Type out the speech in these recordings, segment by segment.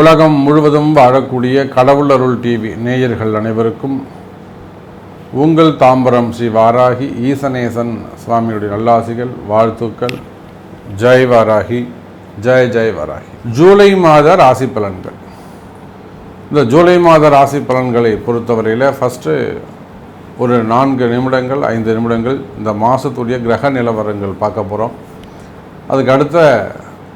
உலகம் முழுவதும் வாழக்கூடிய கடவுள் அருள் டிவி நேயர்கள் அனைவருக்கும் உங்கள் தாம்பரம் ஸ்ரீ வாராகி ஈசனேசன் சுவாமியுடைய நல்லாசிகள் வாழ்த்துக்கள். ஜெய் வாராகி ஜெய் ஜெய் வாராகி. ஜூலை மாத ராசி பலன்கள். இந்த ஜூலை மாத ராசி பலன்களை பொறுத்தவரையில் ஃபஸ்ட்டு ஒரு நான்கு நிமிடங்கள் ஐந்து நிமிடங்கள் இந்த மாதத்துடைய கிரக நிலவரங்கள் பார்க்க போகிறோம் அதுக்கு அடுத்த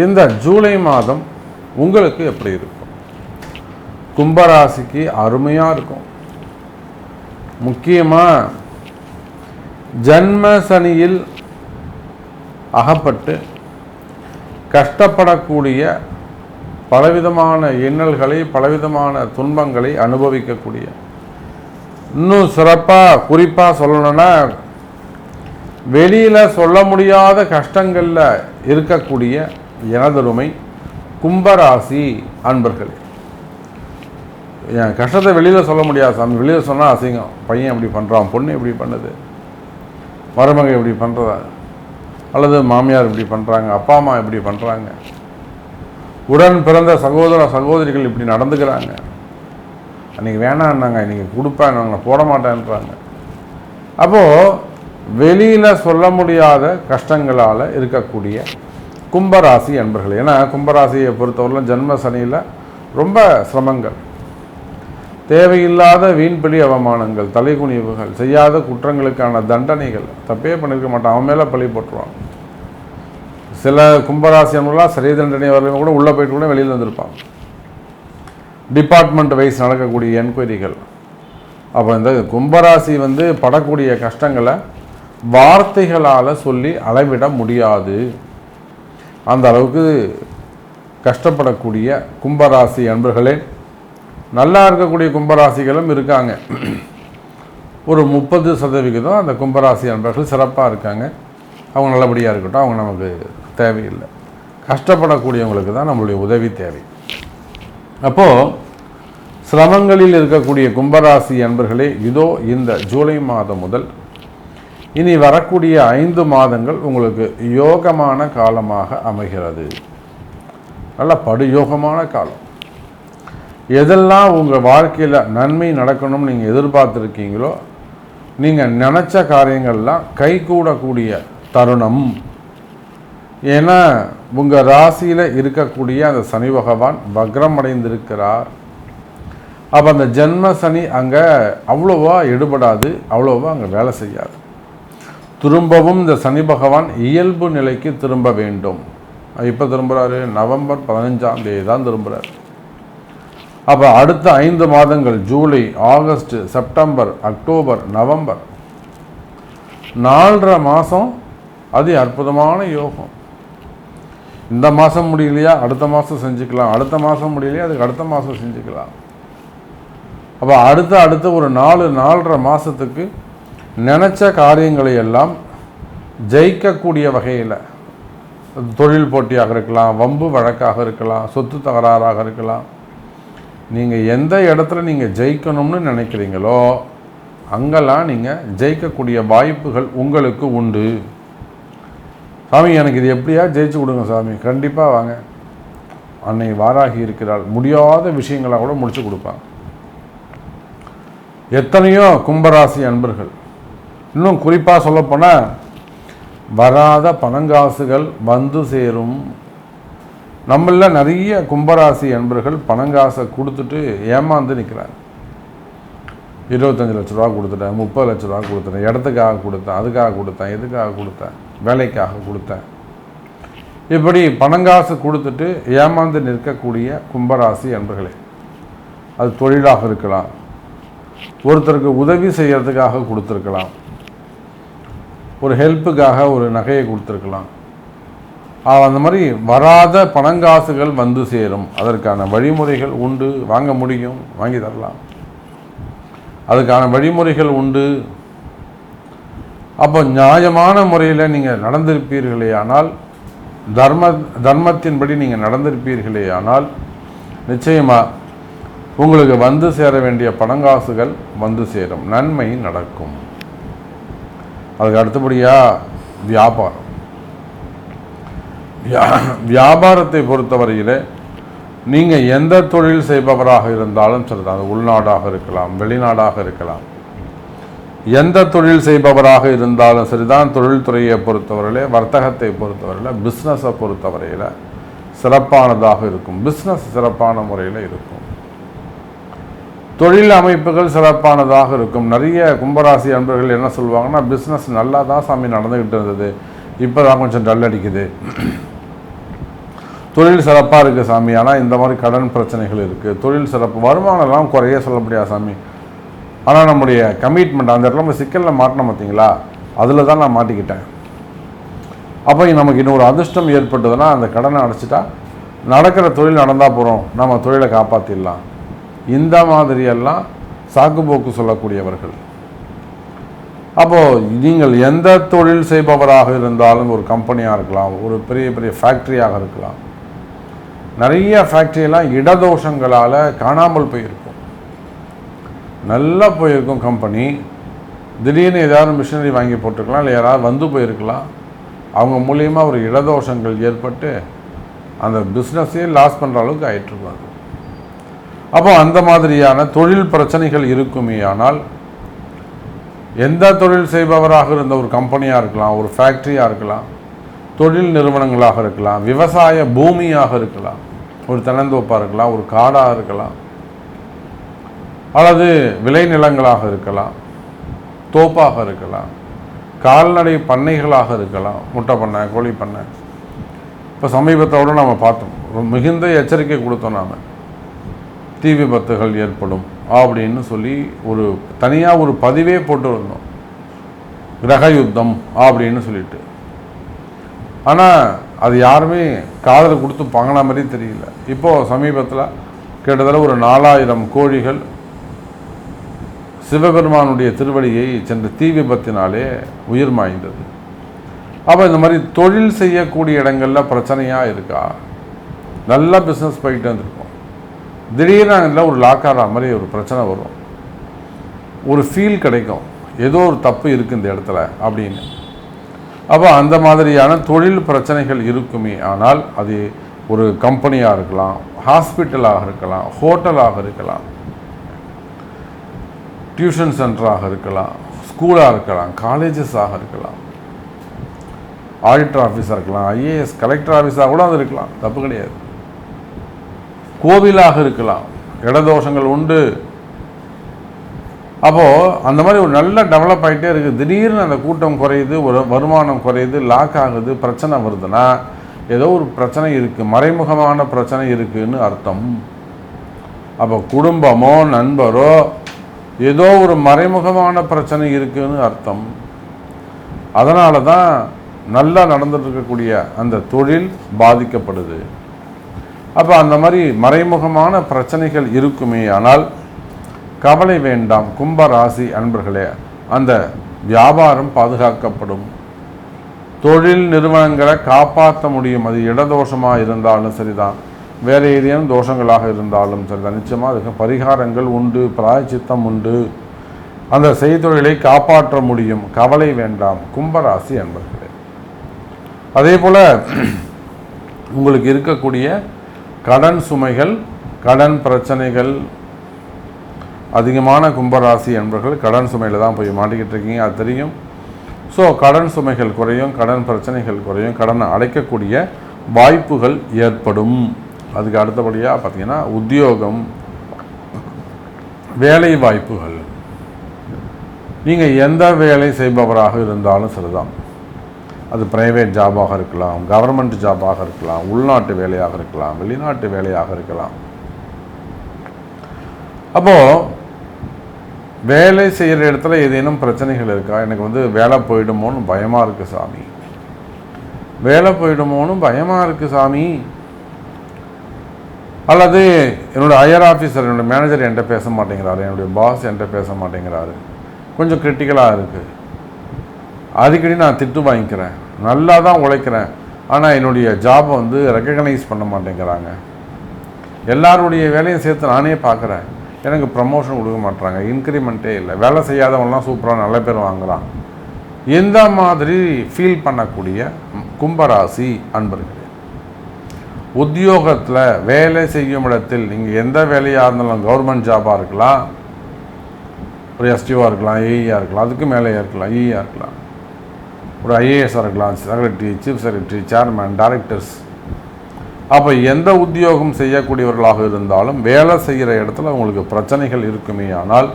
இந்த ஜூலை மாதம் உங்களுக்கு எப்படி இருக்கும்? கும்பராசிக்கு அருமையாக இருக்கும். முக்கியமாக ஜன்ம சனியில் அகப்பட்டு கஷ்டப்படக்கூடிய பலவிதமான இன்னல்களை பலவிதமான துன்பங்களை அனுபவிக்கக்கூடிய. இன்னும் சிறப்பாக குறிப்பாக சொல்லணும்னா வெளியில் சொல்ல முடியாத கஷ்டங்களில் இருக்கக்கூடிய எனதருமை கும்பராசி அன்பர்களே. என் கஷ்டத்தை வெளியில் சொல்ல முடியாது சாமி. வெளியில் சொன்னால் அசிங்கம். பையன் இப்படி பண்ணுறான் பொண்ணு இப்படி பண்ணுது மருமக இப்படி பண்ணுறதா அல்லது மாமியார் இப்படி பண்ணுறாங்க அப்பா அம்மா இப்படி பண்ணுறாங்க உடன் பிறந்த சகோதர சகோதரிகள் இப்படி நடந்துக்கிறாங்க. அன்றைக்கி வேணான்னாங்க இன்றைக்கி கொடுப்பேன் நாங்கள் போட மாட்டேன்றாங்க. அப்போது வெளியில் சொல்ல முடியாத கஷ்டங்களால் இருக்கக்கூடிய கும்பராசி அன்பர்கள் ஏன்னா கும்பராசியை பொறுத்தவரையிலும் ஜென்ம சனியில் ரொம்ப சிரமங்கள். தேவையில்லாத வீண்பிடி அவமானங்கள் தலைகுனிவுகள் செய்யாத குற்றங்களுக்கான தண்டனைகள் தப்பே பண்ணியிருக்க மாட்டான் அவன் மேலே பழி போட்டுருவான். சில கும்பராசி அன்பர்களாக சிறை தண்டனை வரலையும் கூட உள்ளே போயிட்டு கூட வெளியில் வந்திருப்பான். டிபார்ட்மெண்ட் வைஸ் நடக்கக்கூடிய என்கொயரிகள். அப்போ இந்த கும்பராசி வந்து படக்கூடிய கஷ்டங்களை வார்த்தைகளால் சொல்லி அளவிட முடியாது. அந்த அளவுக்கு கஷ்டப்படக்கூடிய கும்பராசி அன்பர்களே நல்லா இருக்கக்கூடிய கும்பராசிகளும் இருக்காங்க. ஒரு முப்பது சதவிகிதம் அந்த கும்பராசி அன்பர்கள் சிறப்பாக இருக்காங்க. அவங்க நல்லபடியாக இருக்கட்டும் அவங்க நமக்கு தேவையில்லை. கஷ்டப்படக்கூடியவங்களுக்கு தான் நம்மளுடைய உதவி தேவை. அப்போது சிரமங்களில் இருக்கக்கூடிய கும்பராசி அன்பர்களே இதோ இந்த ஜூலை மாதம் முதல் இனி வரக்கூடிய ஐந்து மாதங்கள் உங்களுக்கு யோகமான காலமாக அமைகிறது. நல்ல படுயோகமான காலம். எதெல்லாம் உங்கள் வாழ்க்கையில் நன்மை நடக்கணும்னு நீங்கள் எதிர்பார்த்துருக்கீங்களோ நீங்கள் நினச்ச காரியங்கள்லாம் கைகூடக்கூடிய தருணம். ஏன்னா உங்கள் ராசியில் இருக்கக்கூடிய அந்த சனி பகவான் பக்ரம் அடைந்திருக்கிறார். அப்போ அந்த ஜென்ம சனி அங்கே அவ்வளோவா எடுபடாது அவ்வளோவா அங்கே வேலை செய்யாது. திரும்பவும் இந்த சனி பகவான் இயல்பு நிலைக்கு திரும்ப வேண்டும். இப்போ திரும்புகிறாரு நவம்பர் பதினஞ்சாம் தேதி தான் திரும்புகிறார் அப்போ அடுத்த ஐந்து மாதங்கள் July August September October November நாலரை மாதம் அது அற்புதமான யோகம். இந்த மாதம் முடியலையா? அடுத்த மாதம் செஞ்சுக்கலாம். அடுத்த மாதம் முடியலையா? அதுக்கு அடுத்த மாதம் செஞ்சுக்கலாம். அப்போ அடுத்த அடுத்த ஒரு நாலு நாலரை மாதத்துக்கு நினச்ச காரியங்களை எல்லாம் ஜெயிக்கக்கூடிய வகையில் தொழில் போட்டியாக இருக்கலாம் வம்பு வழக்காக இருக்கலாம் சொத்து தகராறாக இருக்கலாம். நீங்கள் எந்த இடத்துல நீங்கள் ஜெயிக்கணும்னு நினைக்கிறீங்களோ அங்கெல்லாம் நீங்கள் ஜெயிக்கக்கூடிய வாய்ப்புகள் உங்களுக்கு உண்டு. சாமி எனக்கு இது எப்படியா ஜெயிச்சு கொடுங்க சாமி. கண்டிப்பாக வாங்க. அன்னை வாராகி இருக்கிறாள். முடியாத விஷயங்களாக கூட முடிச்சு கொடுப்பாங்க. எத்தனையோ கும்பராசி அன்பர்கள் இன்னும் குறிப்பாக சொல்லப்போனால் வராத பணங்காசுகள் வந்து சேரும். நம்மள நிறைய கும்பராசி அன்பர்கள் பணங்காசை கொடுத்துட்டு ஏமாந்து நிற்கிறாங்க இருபத்தஞ்சி லட்ச ரூபா கொடுத்துட்டேன் முப்பது லட்ச ரூபா கொடுத்துட்டேன் இடத்துக்காக கொடுத்தேன் அதுக்காக கொடுத்தேன் எதுக்காக கொடுத்தேன் வேலைக்காக கொடுத்தேன். இப்படி பணங்காசு கொடுத்துட்டு ஏமாந்து நிற்கக்கூடிய கும்பராசி அன்பர்களே அது தொழிலாக இருக்கலாம் ஒருத்தருக்கு உதவி செய்கிறதுக்காக கொடுத்துருக்கலாம் ஒரு ஹெல்ப்புக்காக ஒரு நகையை கொடுத்துருக்கலாம். அந்த மாதிரி வராத பணங்காசுகள் வந்து சேரும். அதற்கான வழிமுறைகள் உண்டு. வாங்க முடியும். வாங்கி தரலாம். அதுக்கான வழிமுறைகள் உண்டு. அப்போ நியாயமான முறையில் நீங்கள் நடந்திருப்பீர்களே ஆனால் தர்ம தர்மத்தின்படி நீங்கள் நடந்திருப்பீர்களே ஆனால் நிச்சயமாக உங்களுக்கு வந்து சேர வேண்டிய பணங்காசுகள் வந்து சேரும். நன்மை நடக்கும். அதுக்கு அடுத்தபடியாக வியாபாரம். வியா வியாபாரத்தை பொறுத்தவரையில் நீங்கள் எந்த தொழில் செய்பவராக இருந்தாலும் சரிதான். அது உள்நாடாக இருக்கலாம் வெளிநாடாக இருக்கலாம். எந்த தொழில் செய்பவராக இருந்தாலும் சரிதான். தொழில்துறையை பொறுத்தவரையிலே வர்த்தகத்தை பொறுத்தவரையில் பிஸ்னஸை பொறுத்தவரையில் சிறப்பானதாக இருக்கும். பிஸ்னஸ் சிறப்பான முறையில் இருக்கும். தொழில் அமைப்புகள் சிறப்பானதாக இருக்கும். நிறைய கும்பராசி அன்பர்கள் என்ன சொல்லுவாங்கன்னா பிஸ்னஸ் நல்லா தான் சாமி நடந்துக்கிட்டு இருந்தது. இப்போ தான் கொஞ்சம் டல் அடிக்குது. தொழில் சிறப்பாக இருக்குது சாமி. ஆனால் இந்த மாதிரி கடன் பிரச்சனைகள் இருக்குது தொழில் சிறப்பு வருமானம்லாம் குறைய சொல்ல முடியாது சாமி? ஆனால் நம்முடைய கமிட்மெண்ட் அந்த இடத்துல நம்ம சிக்கலில் மாட்டினோம் பார்த்தீங்களா? அதில் தான் நான் மாட்டிக்கிட்டேன். அப்போ நமக்கு இன்னொரு அதிர்ஷ்டம் ஏற்பட்டதுன்னா அந்த கடனை அடைச்சிட்டா நடக்கிற தொழில் நடந்தால் போகிறோம் நம்ம தொழிலை காப்பாற்றிடலாம் இந்த மாதிரியெல்லாம் சாக்குப்போக்கு சொல்லக்கூடியவர்கள். அப்போது நீங்கள் எந்த தொழில் செய்பவராக இருந்தாலும் ஒரு கம்பெனியாக இருக்கலாம் ஒரு பெரிய பெரிய ஃபேக்ட்ரியாக இருக்கலாம். நிறைய ஃபேக்ட்ரியெல்லாம் இடதோஷங்களால் காணாமல் போயிருக்கும். நல்லா போயிருக்கும் கம்பெனி திடீர்னு ஏதாவது மிஷினரி வாங்கி போட்டிருக்கலாம் இல்லை யாராவது வந்து போயிருக்கலாம். அவங்க மூலியமாக ஒரு இடதோஷங்கள் ஏற்பட்டு அந்த பிஸ்னஸையே லாஸ் பண்ணுற அளவுக்கு ஆயிட்டுருக்கும் அது. அப்போ அந்த மாதிரியான தொழில் பிரச்சனைகள் இருக்குமே ஆனால் எந்த தொழில் செய்பவராக இருந்த ஒரு கம்பெனியாக இருக்கலாம் ஒரு ஃபேக்ட்ரியாக இருக்கலாம் தொழில் நிறுவனங்களாக இருக்கலாம் விவசாய பூமியாக இருக்கலாம் ஒரு தென்னந்தோப்பாக இருக்கலாம் ஒரு காடாக இருக்கலாம் அல்லது விளைநிலங்களாக இருக்கலாம் தோப்பாக இருக்கலாம் கால்நடை பண்ணைகளாக இருக்கலாம் முட்டை பண்ணை கோழி பண்ணை. இப்போ சமீபத்தோடு நம்ம பார்த்தோம். மிகுந்த எச்சரிக்கை கொடுத்தோம் நாம். தீ விபத்துகள் ஏற்படும் அப்படின்னு சொல்லி ஒரு தனியாக ஒரு பதிவே போட்டு வந்தோம் கிரக யுத்தம் அப்படின்னு சொல்லிட்டு. ஆனால் அது யாருமே காதல் கொடுத்து பங்கின மாதிரி தெரியல. இப்போது சமீபத்தில் கிட்டத்தட்ட ஒரு நாலாயிரம் கோழிகள் சிவபெருமானுடைய திருவடியை சென்ற தீ விபத்தினாலே உயிர் மாய்ந்தது. அப்போ இந்த மாதிரி தொழில் செய்யக்கூடிய இடங்களில் பிரச்சனையாக இருக்கா? நல்லா பிஸ்னஸ் போயிட்டு வந்துருக்கும். திடீர்னு அதில் ஒரு லாக் ஆகிற மாதிரி ஒரு பிரச்சனை வரும். ஒரு ஃபீல் கிடைக்கும். ஏதோ ஒரு தப்பு இருக்குது இந்த இடத்துல அப்படின்னு. அப்போ அந்த மாதிரியான தொழில் பிரச்சனைகள் இருக்குமே. ஆனால் அது ஒரு கம்பெனியாக இருக்கலாம் ஹாஸ்பிட்டலாக இருக்கலாம் ஹோட்டலாக இருக்கலாம் டியூஷன் சென்டராக இருக்கலாம் ஸ்கூலாக இருக்கலாம் காலேஜஸாக இருக்கலாம். ஆடிட்டர் ஆஃபீஸாக இருக்கலாம் ஐஏஎஸ் கலெக்டர் ஆஃபீஸாக கூட அது இருக்கலாம். தப்பு கிடையாது. கோவிலாக இருக்கலாம். இடதோஷங்கள் உண்டு. அப்போது அந்த மாதிரி ஒரு நல்ல டெவலப் ஆகிட்டே இருக்குது திடீர்னு அந்த கூட்டம் குறையுது ஒரு வருமானம் குறையுது லாக் ஆகுது பிரச்சனை வருதுன்னா ஏதோ ஒரு பிரச்சனை இருக்குது மறைமுகமான பிரச்சனை இருக்குதுன்னு அர்த்தம். அப்போ குடும்பமோ நண்பரோ ஏதோ ஒரு மறைமுகமான பிரச்சனை இருக்குதுன்னு அர்த்தம். அதனால தான் நல்லா நடந்துட்டு இருக்கக்கூடிய அந்த தொழில் பாதிக்கப்படுது. அப்போ அந்த மாதிரி மறைமுகமான பிரச்சனைகள் இருக்குமே ஆனால் கவலை வேண்டாம். கும்ப ராசி அன்பர்களே அந்த வியாபாரம் பாதுகாக்கப்படும். தொழில் நிறுவனங்களை காப்பாற்ற முடியும். அது இடதோஷமாக இருந்தாலும் சரிதான். வேறு ஏதேனும் தோஷங்களாக இருந்தாலும் சரிதான். நிச்சயமாக அதுக்கு பரிகாரங்கள் உண்டு பிராயச்சித்தம் உண்டு. அந்த செய்தொழிலை காப்பாற்ற முடியும். கவலை வேண்டாம். கும்பராசி அன்பர்களே. அதே போல் உங்களுக்கு இருக்கக்கூடிய கடன் சுமைகள் கடன் பிரச்சனைகள் அதிகமான கும்பராசி என்பர்கள் கடன் சுமையில் தான் போய் மாட்டிக்கிட்டு இருக்கீங்க அது தெரியும். ஸோ கடன் சுமைகள் குறையும் கடன் பிரச்சனைகள் குறையும் கடனை அடைக்கக்கூடிய வாய்ப்புகள் ஏற்படும். அதுக்கு அடுத்தபடியாக பார்த்தீங்கன்னா உத்தியோகம் வேலை வாய்ப்புகள். நீங்கள் எந்த வேலை செய்பவராக இருந்தாலும் சரிதான். அது ப்ரைவேட் ஜாபாக இருக்கலாம் கவர்மெண்ட் ஜாபாக இருக்கலாம் உள்நாட்டு வேலையாக இருக்கலாம் வெளிநாட்டு வேலையாக இருக்கலாம். அப்போது வேலை செய்கிற இடத்துல ஏதேனும் பிரச்சனைகள் இருக்கா? எனக்கு வந்து வேலை போயிடுமோன்னு பயமாக இருக்குது சாமி. வேலை போயிடுமோன்னு பயமாக இருக்குது சாமி. அல்லது என்னோடய ஹையர் ஆஃபீஸர் என்னோடய மேனேஜர் என்கிட்ட பேச மாட்டேங்கிறாரு என்னுடைய பாஸ் என்கிட்ட பேச மாட்டேங்கிறாரு. கொஞ்சம் கிரிட்டிக்கலாக இருக்குது அடிக்கடி நான் திட்டு வாங்கிக்கிறேன். நல்லா தான் உழைக்கிறேன். ஆனால் என்னுடைய ஜாபை வந்து ரெக்கக்னைஸ் பண்ண மாட்டேங்கிறாங்க. எல்லாருடைய வேலையும் சேர்த்து நானே பார்க்குறேன். எனக்கு ப்ரமோஷன் கொடுக்க மாட்டுறாங்க இன்க்ரிமெண்ட்டே இல்லை. வேலை செய்யாதவங்களாம் சூப்பராக நல்ல பேர் வாங்குகிறான் எந்த மாதிரி ஃபீல் பண்ணக்கூடிய கும்பராசி அன்பர்களே உத்தியோகத்தில் வேலை செய்யும் இடத்தில் நீங்கள் எந்த வேலையாக இருந்தாலும் கவர்மெண்ட் ஜாபாக இருக்கலாம். ஒரு எஸ்டிஓவாக இருக்கலாம் ஏஇஆர் இருக்கலாம் அதுக்கு மேலே இருக்கலாம் இஆர் இருக்கலாம். ஒரு ஐஏஎஸ்ஸாக இருக்கலாம் secretary chief secretary chairman directors அப்போ எந்த உத்தியோகம் செய்யக்கூடியவர்களாக இருந்தாலும் வேலை செய்கிற இடத்துல உங்களுக்கு பிரச்சனைகள் இருக்குமே ஆனால்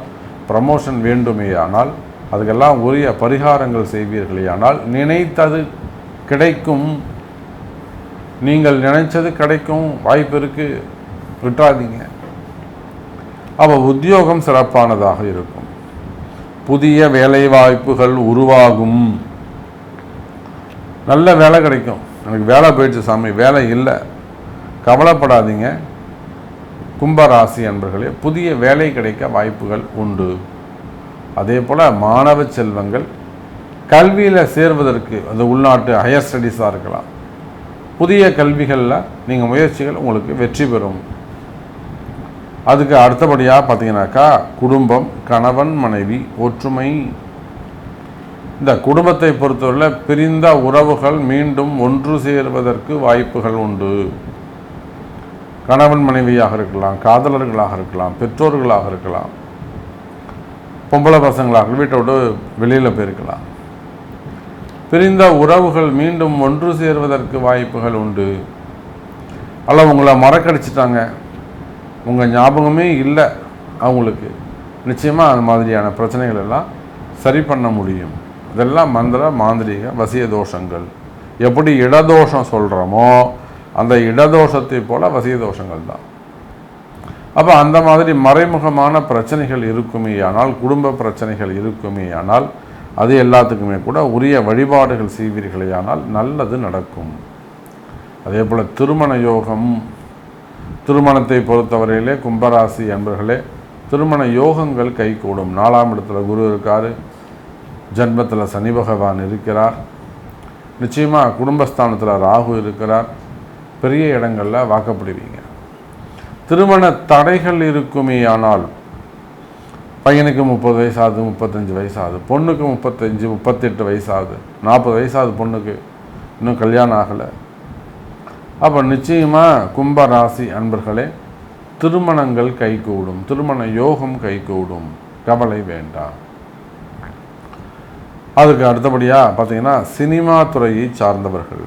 ப்ரமோஷன் வேண்டுமே ஆனால் அதுக்கெல்லாம் உரிய பரிகாரங்கள் செய்வீர்களே ஆனால் நினைத்தது கிடைக்கும். நீங்கள் நினைச்சது கிடைக்கும் வாய்ப்பு இருக்குது விட்டுறாதீங்க. அப்போ உத்தியோகம் சிறப்பானதாக இருக்கும். புதிய வேலை வாய்ப்புகள் உருவாகும். நல்ல வேலை கிடைக்கும். எனக்கு வேலை போயிடுச்சு சாமி வேலை இல்லை. கவலைப்படாதீங்க. கும்பராசி அன்பர்களே புதிய வேலை கிடைக்க வாய்ப்புகள் உண்டு. அதே போல் மாணவ செல்வங்கள் கல்வியில் சேர்வதற்கு அது உள்நாட்டு ஹையர் ஸ்டடீஸாக இருக்கலாம். புதிய கல்விகளில் நீங்கள் முயற்சிகள் உங்களுக்கு வெற்றி பெறும். அதுக்கு அடுத்தபடியாக பார்த்தீங்கன்னாக்கா குடும்பம் கணவன் மனைவி ஒற்றுமை இந்த குடும்பத்தை பொறுத்தவரையில் பிரிந்த உறவுகள் மீண்டும் ஒன்று சேருவதற்கு வாய்ப்புகள் உண்டு. கணவன் மனைவியாக இருக்கலாம் காதலர்களாக இருக்கலாம் பெற்றோர்களாக இருக்கலாம் பொம்பளை பசங்களாக வீட்டை விட்டு வெளியில் போயிருக்கலாம். பிரிந்த உறவுகள் மீண்டும் ஒன்று சேருவதற்கு வாய்ப்புகள் உண்டு. அல்ல உங்களை மறக்கடிச்சிட்டாங்க. உங்கள் ஞாபகமே இல்லை அவங்களுக்கு. நிச்சயமாக அந்த மாதிரியான பிரச்சனைகள் எல்லாம் சரி பண்ண முடியும். இதெல்லாம் மந்திர மாந்திரிக வசிய தோஷங்கள் எப்படி இடதோஷம் சொல்கிறோமோ அந்த இடதோஷத்தை போல வசிய தோஷங்கள் தான். அப்போ அந்த மாதிரி மறைமுகமான பிரச்சனைகள் இருக்குமே ஆனால் குடும்ப பிரச்சனைகள் இருக்குமே ஆனால் அது எல்லாத்துக்குமே கூட உரிய வழிபாடுகள் செய்வீர்களே ஆனால் நல்லது நடக்கும். அதே போல் திருமண யோகம் திருமணத்தை பொறுத்தவரையிலே கும்பராசி என்பர்களே திருமண யோகங்கள் கைகூடும். நாலாம் இடத்துல குரு இருக்கார். ஜென்மத்தில் சனி பகவான் இருக்கிறார். நிச்சயமாக குடும்பஸ்தானத்தில் ராகு இருக்கிறார். பெரிய இடங்களில் வாக்கப்படுவீங்க. திருமண தடைகள் இருக்குமே ஆனால் பையனுக்கு முப்பது வயசாகுது முப்பத்தஞ்சு வயசாகுது பொண்ணுக்கு முப்பத்தஞ்சு முப்பத்தெட்டு வயசாகுது நாற்பது வயசாகுது பொண்ணுக்கு. இன்னும் கல்யாணம் ஆகலை. அப்போ நிச்சயமாக கும்ப ராசி அன்பர்களே திருமணங்கள் கைகூடும் திருமண யோகம் கைகூடும் கவலை வேண்டாம். அதுக்கு அடுத்தபடியாக பார்த்தீங்கன்னா சினிமா துறையை சார்ந்தவர்கள்.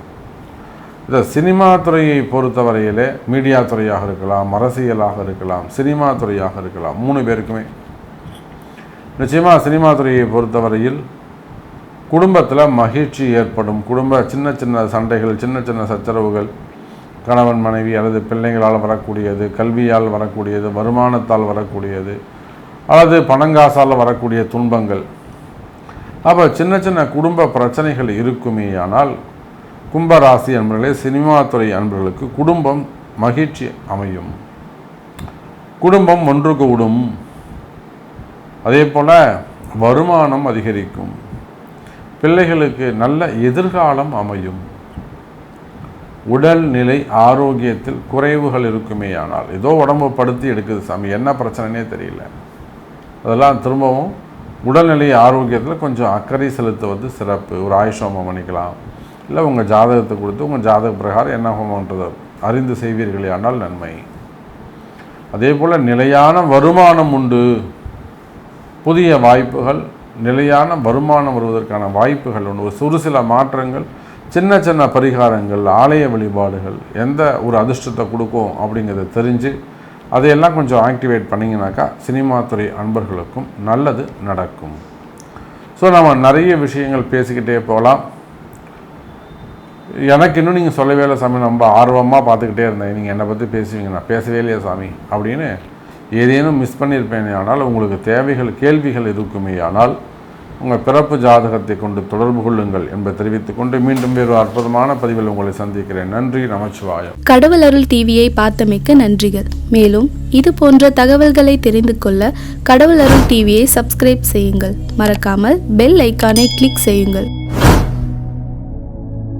இந்த சினிமா துறையை பொறுத்தவரையிலே மீடியா துறையாக இருக்கலாம் அரசியலாக இருக்கலாம் சினிமா துறையாக இருக்கலாம் மூணு பேருக்குமே. நிச்சயமாக சினிமா துறையை பொறுத்தவரையில் குடும்பத்தில் மகிழ்ச்சி ஏற்படும். குடும்ப சின்ன சின்ன சண்டைகள் சின்ன சின்ன சச்சரவுகள் கணவன் மனைவி அல்லது பிள்ளைங்களால் வரக்கூடியது கல்வியால் வரக்கூடியது வருமானத்தால் வரக்கூடியது அல்லது பணங்காசால் வரக்கூடிய துன்பங்கள். அப்போ சின்ன சின்ன குடும்ப பிரச்சனைகள் இருக்குமே ஆனால் கும்பராசி அன்பர்களே சினிமா துறை அன்பர்களுக்கு குடும்பம் மகிழ்ச்சி அமையும். குடும்பம் ஒன்று கூடும். அதே போல் வருமானம் அதிகரிக்கும். பிள்ளைகளுக்கு நல்ல எதிர்காலம் அமையும். உடல்நிலை ஆரோக்கியத்தில் குறைவுகள் இருக்குமே ஆனால் ஏதோ உடம்பு படுத்தி எடுக்குது சாமி என்ன பிரச்சனைனே தெரியல. அதெல்லாம் திரும்பவும் உடல்நிலை ஆரோக்கியத்தில் கொஞ்சம் அக்கறை செலுத்துவது சிறப்பு. ஒரு ஆயுஷ் ஹோமம் பண்ணிக்கலாம். இல்லை உங்கள் ஜாதகத்தை கொடுத்து உங்கள் ஜாதக பிரகாரம் என்ன ஹோமன்றது அறிந்து செய்வீர்களே ஆனால் நன்மை. அதே போல் நிலையான வருமானம் உண்டு. புதிய வாய்ப்புகள் நிலையான வருமானம் வருவதற்கான வாய்ப்புகள் உண்டு. ஒரு சிறு சில மாற்றங்கள் சின்ன சின்ன பரிகாரங்கள் ஆலய வழிபாடுகள் எந்த ஒரு அதிர்ஷ்டத்தை கொடுக்கும் அப்படிங்கிறத தெரிஞ்சு அதையெல்லாம் கொஞ்சம் ஆக்டிவேட் பண்ணிங்கனாக்கா சினிமா துறை அன்பர்களுக்கும் நல்லது நடக்கும். ஸோ நம்ம நிறைய விஷயங்கள் பேசிக்கிட்டே போகலாம். எனக்கு இன்னும் நீங்கள் சொல்லவே இல்லை சாமி ரொம்ப ஆர்வமாக பார்த்துக்கிட்டே இருந்தேன். நீங்கள் என்னை பற்றி பேசுவீங்க நான் பேசவே இல்லையா சாமி? அப்படின்னு ஏதேனும் மிஸ் பண்ணியிருப்பேனே ஆனால் உங்களுக்கு தேவைகள் கேள்விகள் இருக்குமே ஆனால் உங்கள் பிறப்பு ஜாதகத்தை கொண்டு தொடர்பு கொள்ளுங்கள் என்பதை தெரிவித்துக் கொண்டு மீண்டும் வேறு அற்புதமான பதிவில் உங்களை சந்திக்கிறேன். நன்றி நமச்சிவாயம். கடவுள் அருள் டிவியை பார்த்தமைக்க நன்றிகள். மேலும் இது போன்ற தகவல்களை தெரிந்து கொள்ள கடவுள் அருள் டிவியை சப்ஸ்கிரைப் செய்யுங்கள். மறக்காமல் பெல் ஐக்கானை கிளிக் செய்யுங்கள்.